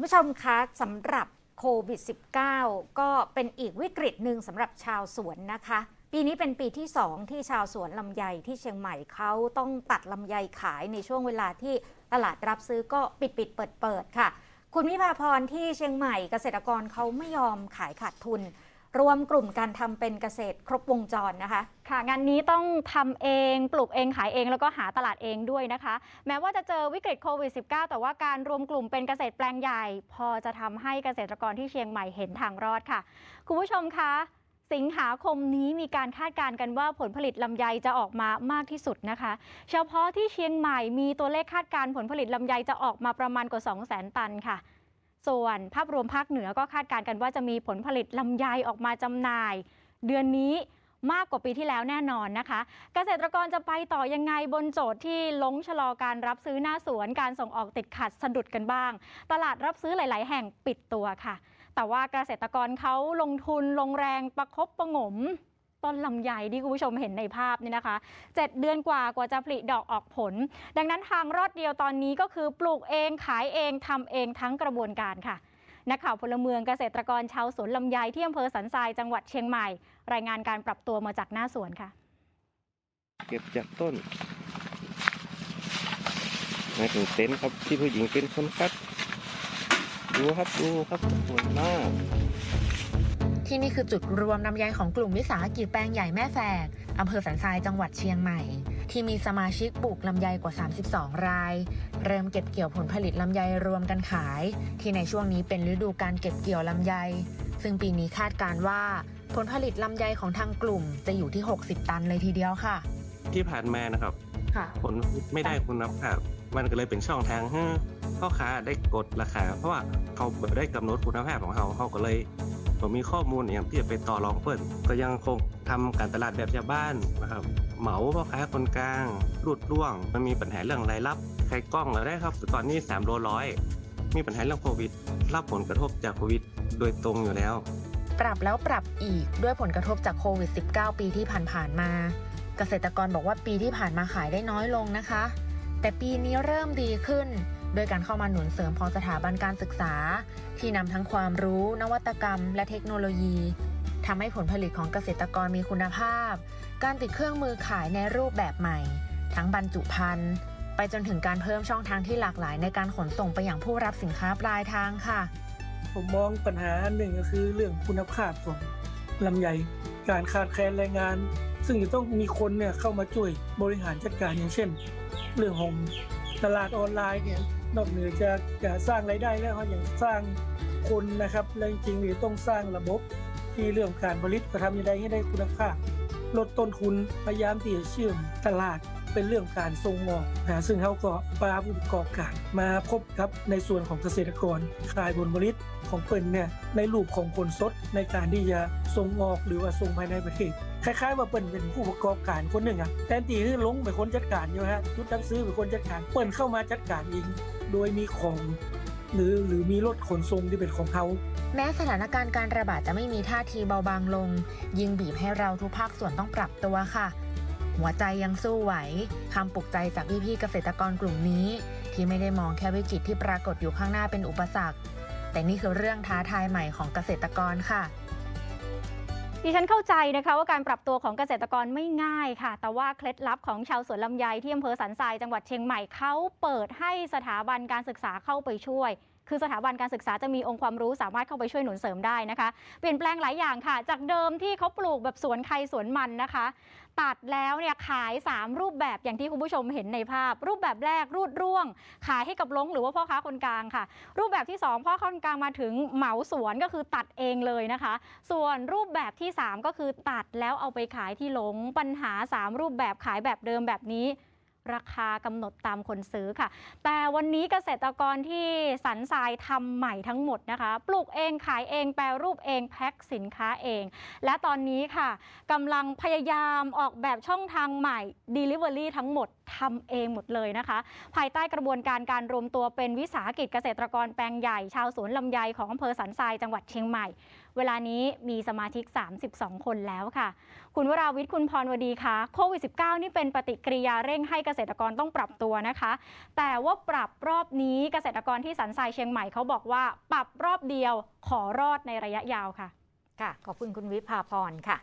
คุณผู้ชมคะสำหรับโควิด -19 ก็เป็นอีกวิกฤตหนึ่งสำหรับชาวสวนนะคะ ปีนี้เป็นปีที่ 2 ที่ชาวสวนลำไยที่เชียงใหม่เขาต้องตัดลำไยขายในช่วงเวลาที่ตลาดรับซื้อก็ปิดปิดเปิดเปิดค่ะ คุณวิภาพรที่เชียงใหม่เกษตรกรเขาไม่ยอมขายขาดทุน รวมกลุ่มการทำเป็นเกษตรครบวงจรนะคะ ค่ะ งานนี้ต้องทำเองปลูกเองขายเองแล้วก็หาตลาดเองด้วยนะคะ แม้ว่าจะเจอวิกฤตโควิด -19 แต่ว่าการรวมกลุ่มเป็นเกษตรแปลงใหญ่ พอจะทำให้เกษตรกรที่เชียงใหม่เห็นทางรอดค่ะ คุณผู้ชมคะสิงหาคมนี้มีการคาดการณ์กันว่าผลผลิตลำไยจะออกมามากที่สุดนะคะ เฉพาะที่เชียงใหม่มีตัวเลขคาดการณ์ผลผลิตลำไยจะออกมาประมาณกว่า 2 0 0 0 0 0 ตันค่ะ ส่วนภาพรวมภาคเหนือก็คาดการณ์กันว่าจะมีผลผลิตลำไยออกมาจำหน่าย เดือนนี้มากกว่าปีที่แล้วแน่นอนนะคะ เกษตรกรจะไปต่อยังไงบนโจทย์ที่ล้งชะลอการรับซื้อหน้าสวนการส่งออกติดขัดสะดุดกันบ้าง ตลาดรับซื้อหลาย ๆ แห่งปิดตัวค่ะ แต่ว่าเกษตรกรเขาลงทุนลงแรงประคบประงม ต้นลำไยที่คุณผู้ชมเห็นในภาพนี่นะคะ 7 เดือนกว่ากว่าจะผลิดอกออกผล ดังนั้นทางรอดเดียวตอนนี้ก็คือปลูกเองขายเองทำเองทั้งกระบวนการค่ะนักข่าวพลเมืองเกษตรกรชาวสวนลำไยที่อำเภอสันทรายจังหวัดเชียงใหม่ รายงานการปรับตัวมาจากหน้าสวนค่ะ เก็บจากต้นมาถึงเต็นท์ครับที่ผู้หญิงเป็นคนคัดดูครับดูครับสวยมาก ที่นี่คือจุดรวมลำไยของกลุ่มวิสาหกิจแปลงใหญ่แม่แฝกอำเภอสันทรายจังหวัดเชียงใหม่ ที่มีสมาชิกปลูกลำไยกว่า 32 ราย เริ่มเก็บเกี่ยวผลผลิตลำไยรวมกันขาย ที่ในช่วงนี้เป็นฤดูการเก็บเกี่ยวลำไย ซึ่งปีนี้คาดการณ์ว่าผลผลิตลำไยของทางกลุ่มจะอยู่ที่ 60 ตันเลยทีเดียวค่ะ ที่ผ่านมานะครับค่ะผลไม่ได้คุณภาพมันก็เลยเป็นช่องทางให้พ่อค้าได้กดราคา เพราะว่าเขาแบบได้กำหนดคุณภาพของเขาเขาก็เลย ผมมีข้อมูลอย่างที่จะไปต่อรองเพิ่นก็ยังคงทำการตลาดแบบชาวบ้านนะครับเหมาพ่อค้าคนกลางรูดร่วง มันมีปัญหาเรื่องรายรับใครกล้องเราได้ครับตอนนี้3โลร้อยมีปัญหาเรื่องโควิด รับผลกระทบจากโควิด โดยตรงอยู่แล้ว ปรับแล้วปรับอีกด้วยผลกระทบจากโควิด -19 ปีที่ผ่านๆมา เกษตรกรบอกว่าปีที่ผ่านมาขายได้น้อยลงนะคะ แต่ปีนี้เริ่มดีขึ้น โดยการเข้ามาหนุนเสริมของสถาบันการศึกษา ที่นำทั้งความรู้ นวัตกรรม และเทคโนโลยีทำให้ผลผลิตของเกษตรกรมีคุณภาพ การติดเครื่องมือขายในรูปแบบใหม่ ทั้งบรรจุภัณฑ์ไปจนถึงการเพิ่มช่องทางที่หลากหลายในการขนส่งไปอย่างผู้รับสินค้าปลายทางค่ะ ผมมองปัญหาหนึ่งก็คือเรื่องคุณภาพของลำไยการขาดแคลนแรงงาน ซึ่งจะต้องมีคนเนี่ยเข้ามาช่วยบริหารจัดการอย่างเช่น เรื่องของตลาดออนไลน์เนี่ย นอกเหนือจากจะสร้างรายได้แล้วเขายังสร้างคนนะครับและจริงๆหรือต้องสร้างระบบที่เรื่องการผลิตกระทำยังไงให้ได้คุณภาพ ลดต้นทุนพยายามที่จะเชื่อมตลาด เป็นเรื่องการส่งออกนะซึ่งเขาก็ปลาผู้ประกอบการมาพบครับในส่วนของเกษตรกรขายผลผลิตของเปิ่นเนี่ยในรูปของผลสดในการที่จะส่งออกหรือว่าส่งภายในประเทศคล้ายๆว่าเปิ่นเป็นผู้ประกอบการคนหนึ่งอะแทนที่คือลงเป็นคนจัดการอยู่ฮะชุดรับซื้อเป็นคนจัดการเปิ่นเข้ามาจัดการเองโดยมีของหรือหรือมีรถขนส่งที่เป็นของเขาแม้สถานการณ์การระบาดจะไม่มีท่าทีเบาบางลง ยิ่งบีบให้เราทุกภาคส่วนต้องปรับตัวค่ะ หัวใจยังสู้ไหวคำปลุกใจจากพี่ๆเกษตรกรกลุ่มนี้ ที่ไม่ได้มองแค่วิกฤตที่ปรากฏอยู่ข้างหน้าเป็นอุปสรรค แต่นี่คือเรื่องท้าทายใหม่ของเกษตรกรค่ะดิฉันเข้าใจนะคะว่าการปรับตัวของเกษตรกรไม่ง่ายค่ะ แต่ว่าเคล็ดลับของชาวสวนลำไยที่อำเภอสันทรายจังหวัดเชียงใหม่เขาเปิดให้สถาบันการศึกษาเข้าไปช่วย คือสถาบันการศึกษาจะมีองค์ความรู้สามารถเข้าไปช่วยหนุนเสริมได้นะคะ เปลี่ยนแปลงหลายอย่างค่ะ จากเดิมที่เขาปลูกแบบสวนใครสวนมันนะคะตัดแล้วเนี่ยขาย 3 รูปแบบอย่างที่คุณผู้ชมเห็นในภาพ รูปแบบแรกรูดร่วง ขายให้กับลงหรือว่าพ่อค้าคนกลางค่ะ รูปแบบที่ 2 พ่อค้าคนกลางมาถึงเหมาสวนก็คือตัดเองเลยนะคะ ส่วนรูปแบบที่ 3 ก็คือตัดแล้วเอาไปขายที่ลงปัญหา 3 รูปแบบขายแบบเดิมแบบนี้ ราคากำหนดตามคนซื้อค่ะ แต่วันนี้เกษตรกรที่สันทรายทำใหม่ทั้งหมดนะคะ ปลูกเองขายเองแปรรูปเองแพ็คสินค้าเอง และตอนนี้ค่ะกำลังพยายามออกแบบช่องทางใหม่ Delivery ทั้งหมด ทำเองหมดเลยนะคะ ภายใต้กระบวนการการรวมตัวเป็นวิสาหกิจเกษตรกรแปลงใหญ่ ชาวสวนลำไยของอำเภอสันทรายจังหวัดเชียงใหม่ เวลานี้มีสมาชิก 32 คนแล้วค่ะ คุณวราวิทย์คุณพรวดีคะโควิด -19 นี่เป็นปฏิกิริยาเร่งให้เกษตรกรต้องปรับตัวนะคะ แต่ว่าปรับรอบนี้เกษตรกรที่สันทรายเชียงใหม่เขาบอกว่าปรับรอบเดียวขอรอดในระยะยาวค่ะ ค่ะ ขอบคุณคุณวิภาพรค่ะ